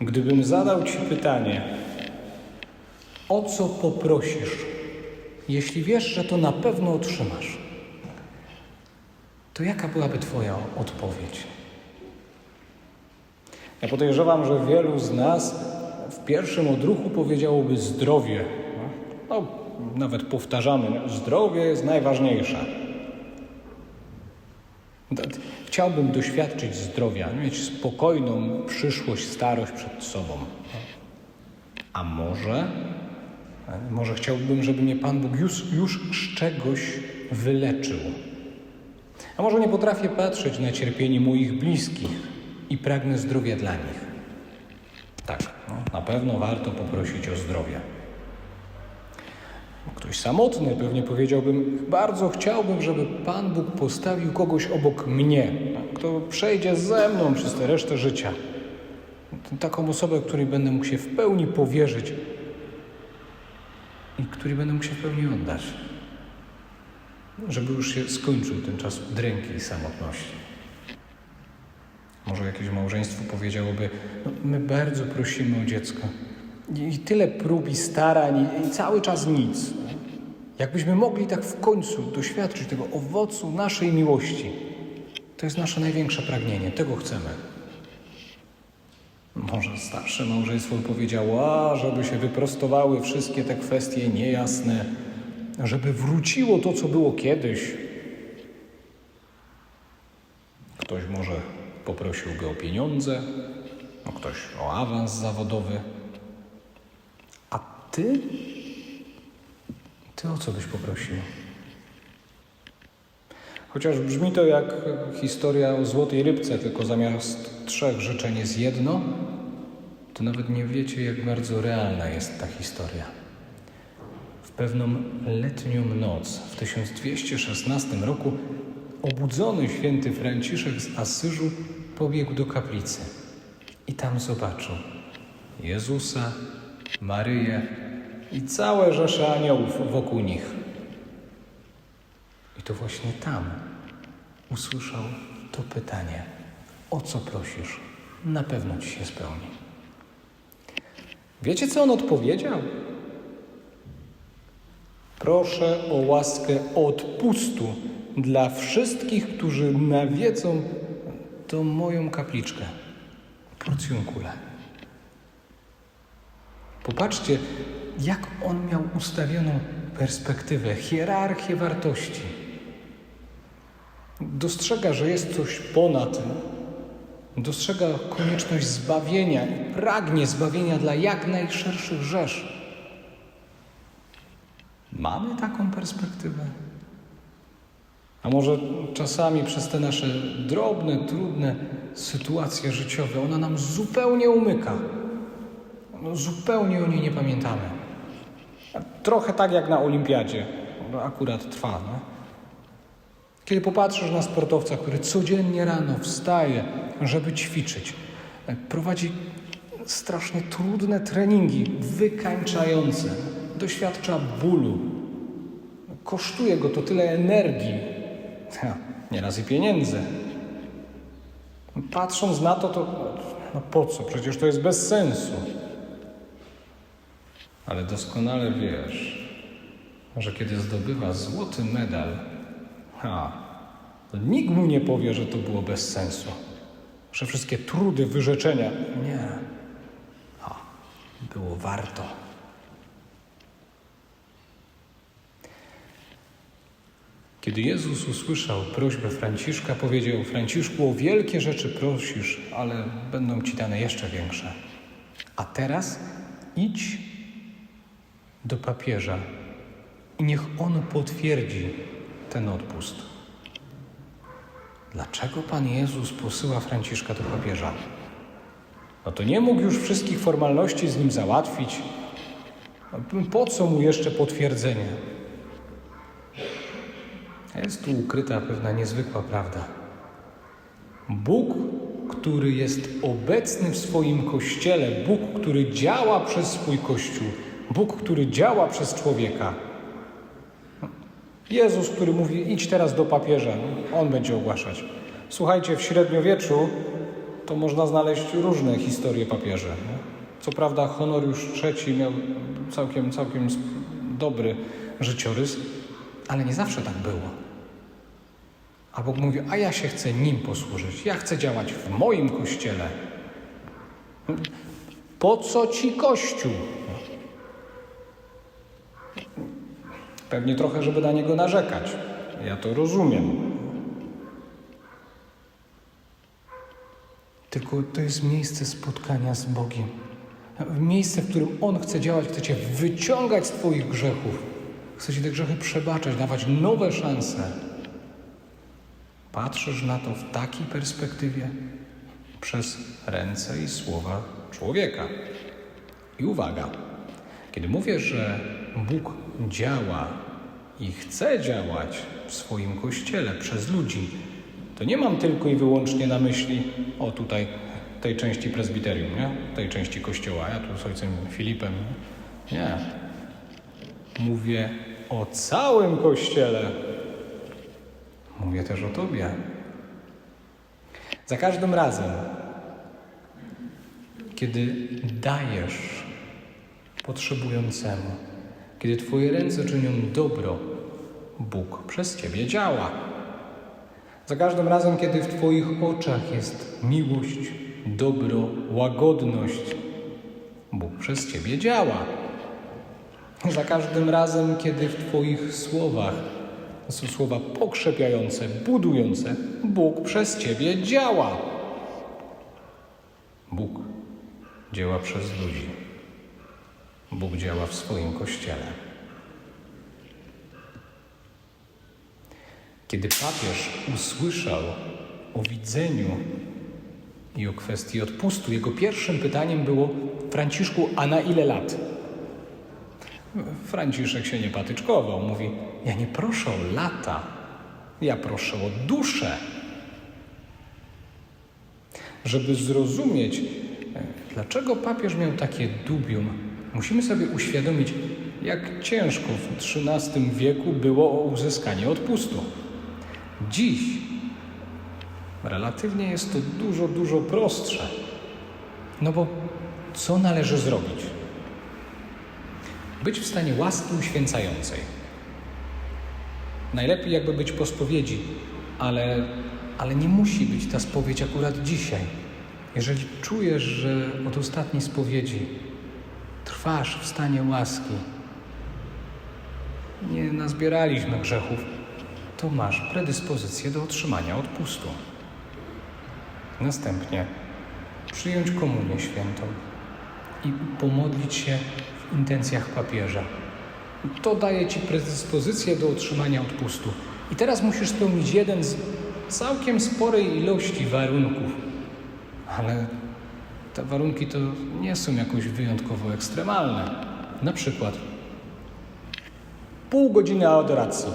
Gdybym zadał Ci pytanie, o co poprosisz, jeśli wiesz, że to na pewno otrzymasz, to jaka byłaby Twoja odpowiedź? Ja podejrzewam, że wielu z nas w pierwszym odruchu powiedziałoby zdrowie. No, nawet powtarzamy, zdrowie jest najważniejsze. Chciałbym doświadczyć zdrowia, mieć spokojną przyszłość, starość przed sobą. A może, może chciałbym, żeby mnie Pan Bóg już, już z czegoś wyleczył. A może nie potrafię patrzeć na cierpienie moich bliskich i pragnę zdrowia dla nich. Tak, no, na pewno warto poprosić o zdrowie. Ktoś samotny pewnie powiedziałbym, bardzo chciałbym, żeby Pan Bóg postawił kogoś obok mnie, kto przejdzie ze mną przez tę resztę życia. Taką osobę, której będę mógł się w pełni powierzyć i której będę mógł się w pełni oddać. Żeby już się skończył ten czas dręki i samotności. Może jakieś małżeństwo powiedziałoby: no, My bardzo prosimy o dziecko. I tyle prób i starań, i cały czas nic. Jakbyśmy mogli tak w końcu doświadczyć tego owocu naszej miłości, to jest nasze największe pragnienie, tego chcemy. Może starsze małżeństwo powiedziało, a żeby się wyprostowały wszystkie te kwestie niejasne, żeby wróciło to, co było kiedyś. Ktoś może poprosiłby o pieniądze, no ktoś o awans zawodowy. A ty? Ty o co byś poprosił? Chociaż brzmi to jak historia o złotej rybce, tylko zamiast trzech życzeń jest jedno, to nawet nie wiecie, jak bardzo realna jest ta historia. W pewną letnią noc w 1216 roku obudzony święty Franciszek z Asyżu pobiegł do kaplicy i tam zobaczył Jezusa, Maryję i całe rzesze aniołów wokół nich. I to właśnie tam usłyszał to pytanie: O co prosisz? Na pewno ci się spełni. Wiecie, co on odpowiedział? Proszę o łaskę odpustu dla wszystkich, którzy nawiedzą tą moją kapliczkę, porcjunkulę. Popatrzcie, jak on miał ustawioną perspektywę, hierarchię wartości. Dostrzega, że jest coś ponad tym. Dostrzega konieczność zbawienia i pragnie zbawienia dla jak najszerszych rzesz. Mamy taką perspektywę? A może czasami przez te nasze drobne, trudne sytuacje życiowe ona nam zupełnie umyka? No, zupełnie o niej nie pamiętamy. Trochę tak jak na olimpiadzie. No, akurat trwa. No. Kiedy popatrzysz na sportowca, który codziennie rano wstaje, żeby ćwiczyć, prowadzi strasznie trudne treningi, wykańczające, doświadcza bólu, kosztuje go to tyle energii, ha, nieraz i pieniędzy. Patrząc na to, to no po co? Przecież to jest bez sensu. Ale doskonale wiesz, że kiedy zdobywa złoty medal, ha, to nikt mu nie powie, że to było bez sensu. Że wszystkie trudy, wyrzeczenia. Nie. Ha, było warto. Kiedy Jezus usłyszał prośbę Franciszka, powiedział: Franciszku, o wielkie rzeczy prosisz, ale będą ci dane jeszcze większe. A teraz idź do papieża i niech on potwierdzi ten odpust. Dlaczego Pan Jezus posyła Franciszka do papieża? No to nie mógł już wszystkich formalności z nim załatwić. Po co mu jeszcze potwierdzenie? Jest tu ukryta pewna niezwykła prawda. Bóg, który jest obecny w swoim kościele, Bóg, który działa przez swój kościół, Bóg, który działa przez człowieka. Jezus, który mówi: idź teraz do papieża, on będzie ogłaszać. Słuchajcie, w średniowieczu to można znaleźć różne historie papieży. Co prawda Honoriusz III miał całkiem, całkiem dobry życiorys, ale nie zawsze tak było. A Bóg mówi, a ja się chcę nim posłużyć. Ja chcę działać w moim kościele. Po co ci kościół? Pewnie trochę, żeby na niego narzekać. Ja to rozumiem. Tylko to jest miejsce spotkania z Bogiem. Miejsce, w którym On chce działać, chce Cię wyciągać z Twoich grzechów. Chce Ci te grzechy przebaczać, dawać nowe szanse. Patrzysz na to w takiej perspektywie przez ręce i słowa człowieka. I uwaga, kiedy mówię, że Bóg działa i chce działać w swoim kościele przez ludzi, to nie mam tylko i wyłącznie na myśli, o tutaj, tej części prezbiterium, nie? tej części kościoła, ja tu z ojcem Filipem. Nie. Mówię o całym kościele. Mówię też o Tobie. Za każdym razem, kiedy dajesz potrzebującemu, kiedy Twoje ręce czynią dobro, Bóg przez Ciebie działa. Za każdym razem, kiedy w Twoich oczach jest miłość, dobro, łagodność, Bóg przez Ciebie działa. Za każdym razem, kiedy w Twoich słowach są słowa pokrzepiające, budujące, Bóg przez Ciebie działa. Bóg działa przez ludzi. Bóg działa w swoim kościele. Kiedy papież usłyszał o widzeniu i o kwestii odpustu, jego pierwszym pytaniem było: Franciszku, a na ile lat? Franciszek się nie patyczkował. Mówi: Ja nie proszę o lata, ja proszę o duszę. Żeby zrozumieć, dlaczego papież miał takie dubium, musimy sobie uświadomić, jak ciężko w XIII wieku było o uzyskanie odpustu. Dziś relatywnie jest to dużo, dużo prostsze. No bo co należy zrobić? Być w stanie łaski uświęcającej. Najlepiej jakby być po spowiedzi, ale, ale nie musi być ta spowiedź akurat dzisiaj. Jeżeli czujesz, że od ostatniej spowiedzi trwasz w stanie łaski, nie nazbieraliśmy grzechów, to masz predyspozycję do otrzymania odpustu. Następnie przyjąć komunię świętą i pomodlić się w intencjach papieża. To daje ci predyspozycję do otrzymania odpustu. I teraz musisz spełnić jeden z całkiem sporej ilości warunków. Ale te warunki to nie są jakoś wyjątkowo ekstremalne. Na przykład pół godziny adoracji.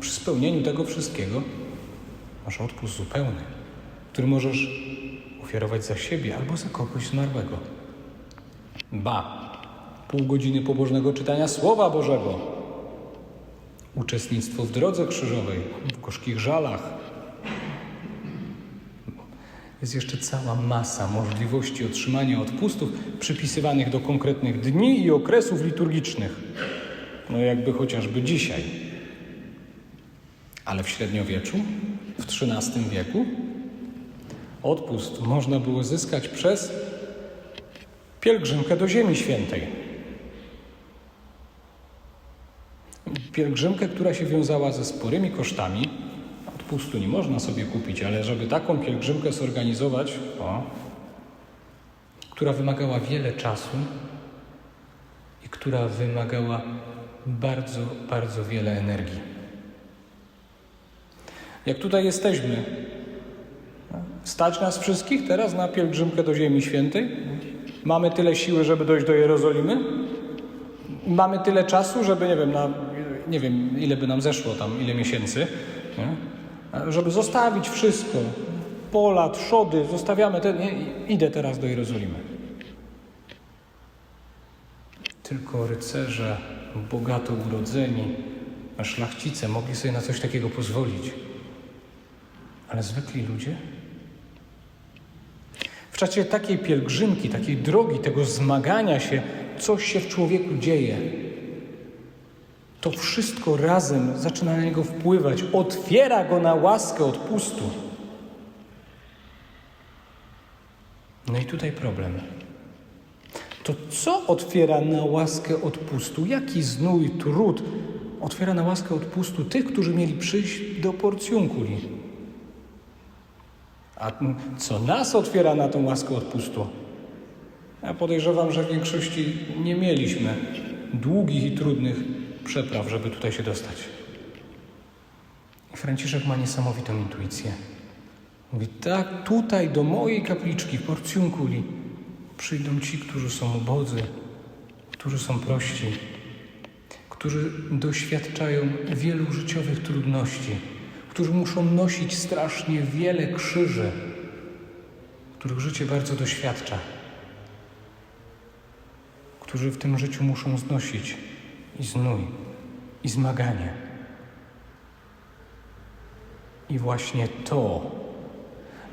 Przy spełnieniu tego wszystkiego masz odpust zupełny, który możesz ofiarować za siebie albo za kogoś zmarłego. Ba, pół godziny pobożnego czytania Słowa Bożego, uczestnictwo w drodze krzyżowej, w gorzkich żalach. Jest jeszcze cała masa możliwości otrzymania odpustów przypisywanych do konkretnych dni i okresów liturgicznych. No jakby chociażby dzisiaj. Ale w średniowieczu, w XIII wieku, odpust można było zyskać przez pielgrzymkę do Ziemi Świętej. Pielgrzymkę, która się wiązała ze sporymi kosztami. Odpustu nie można sobie kupić, ale żeby taką pielgrzymkę zorganizować, o, która wymagała wiele czasu i która wymagała bardzo, bardzo wiele energii. Jak tutaj jesteśmy, stać nas wszystkich teraz na pielgrzymkę do Ziemi Świętej? Mamy tyle siły, żeby dojść do Jerozolimy? Mamy tyle czasu, żeby, nie wiem, na, nie wiem ile by nam zeszło tam, ile miesięcy, nie? Żeby zostawić wszystko, pola, trzody, zostawiamy ten, idę teraz do Jerozolimy. Tylko rycerze, bogato urodzeni, szlachcice mogli sobie na coś takiego pozwolić. Ale zwykli ludzie? W czasie takiej pielgrzymki, takiej drogi, tego zmagania się, coś się w człowieku dzieje. To wszystko razem zaczyna na niego wpływać, otwiera go na łaskę odpustu. No i tutaj problem. To co otwiera na łaskę odpustu? Jaki znój, trud otwiera na łaskę odpustu tych, którzy mieli przyjść do porcjunkuli? A co nas otwiera na tą łaskę odpustu? Ja podejrzewam, że w większości nie mieliśmy długich i trudnych przepraw, żeby tutaj się dostać. Franciszek ma niesamowitą intuicję. Mówi, tak, tutaj do mojej kapliczki w przyjdą ci, którzy są ubodzy, którzy są prości, którzy doświadczają wielu życiowych trudności, którzy muszą nosić strasznie wiele krzyży, których życie bardzo doświadcza, którzy w tym życiu muszą znosić i znój, i zmaganie. I właśnie to,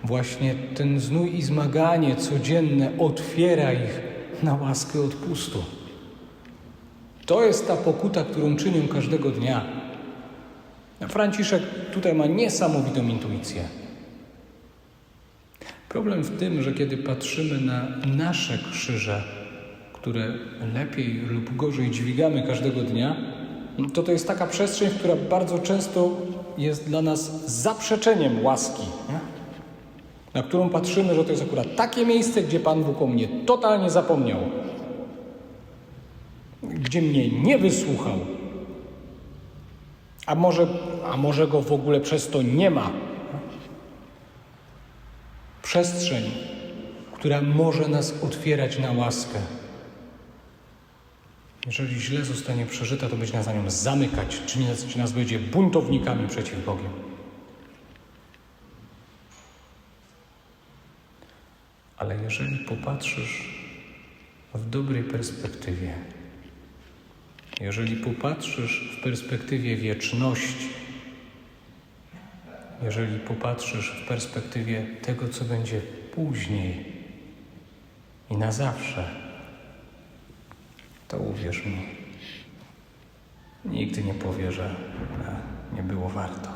właśnie ten znój i zmaganie codzienne otwiera ich na łaskę odpustu. To jest ta pokuta, którą czynią każdego dnia. Franciszek tutaj ma niesamowitą intuicję. Problem w tym, że kiedy patrzymy na nasze krzyże, które lepiej lub gorzej dźwigamy każdego dnia, to to jest taka przestrzeń, która bardzo często jest dla nas zaprzeczeniem łaski. Na którą patrzymy, że to jest akurat takie miejsce, gdzie Pan Bóg o mnie totalnie zapomniał, gdzie mnie nie wysłuchał, a może, a może go w ogóle przez to nie ma. Przestrzeń, która może nas otwierać na łaskę. Jeżeli źle zostanie przeżyta, to będzie nas na nią zamykać, czy nas, nas będzie buntownikami przeciw Bogiem. Ale jeżeli popatrzysz w dobrej perspektywie, jeżeli popatrzysz w perspektywie wieczności, jeżeli popatrzysz w perspektywie tego, co będzie później i na zawsze, to uwierz mi, nigdy nie powie, że e, nie było warto.